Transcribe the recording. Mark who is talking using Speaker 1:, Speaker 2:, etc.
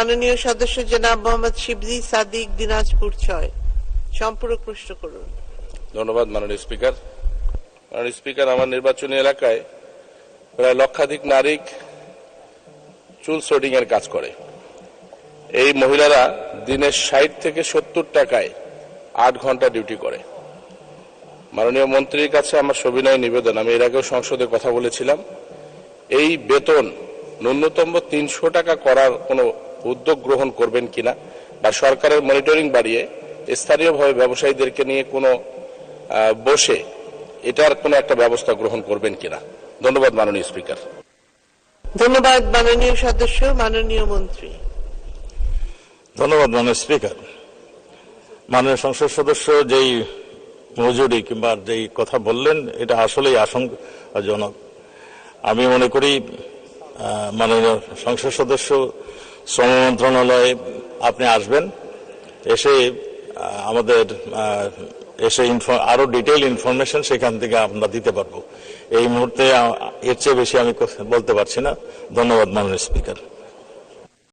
Speaker 1: মাননীয় সদস্য জনাব মোহাম্মদ শিবলি সাদিক দিনাজপুর ছয়। সম্পূরক প্রশ্ন করুন।
Speaker 2: ধন্যবাদ, মাননীয় স্পিকার। মাননীয় স্পিকার, আমার নির্বাচনী এলাকায় প্রায় লক্ষাধিক নারী চুল সোডিং এর কাজ করে। এই মহিলারা দিনে ষাট থেকে সত্তর টাকায় আট ঘণ্টা ডিউটি করে। মাননীয় মন্ত্রীর কাছে আমার সবিনয় নিবেদন। আমি এর আগেও সংসদে কথা বলেছিলাম। এই বেতন ন্যূনতম তিনশো টাকা করার কোনো উদ্যোগ গ্রহণ করবেন কিনা বা সরকারের মনিটরিং বাড়িয়ে স্থানীয়ভাবে ব্যবসায়ীদেরকে নিয়ে কোনো আহ, বসে এটার কোনো একটা ব্যবস্থা গ্রহণ করবেন কিনা। ধন্যবাদ মাননীয় স্পিকার।
Speaker 1: ধন্যবাদ মাননীয় সদস্য মাননীয় মন্ত্রী।
Speaker 3: ধন্যবাদ মাননীয় স্পিকার। মাননীয় সংসদ সদস্য যেই মজুরি কিংবা যেই কথা বললেন এটা আসলেই আশঙ্কাজনক। আমি মনে করি মাননীয় সংসদ সদস্য, শ্রম মন্ত্রণালয়ে আপনি আসবেন। এসে আমাদের এসে আরও ডিটেল ইনফরমেশন সেখান থেকে আমরা দিতে পারব। এই মুহূর্তে এর চেয়ে বেশি আমি বলতে পারছি না। ধন্যবাদ, মাননীয় স্পিকার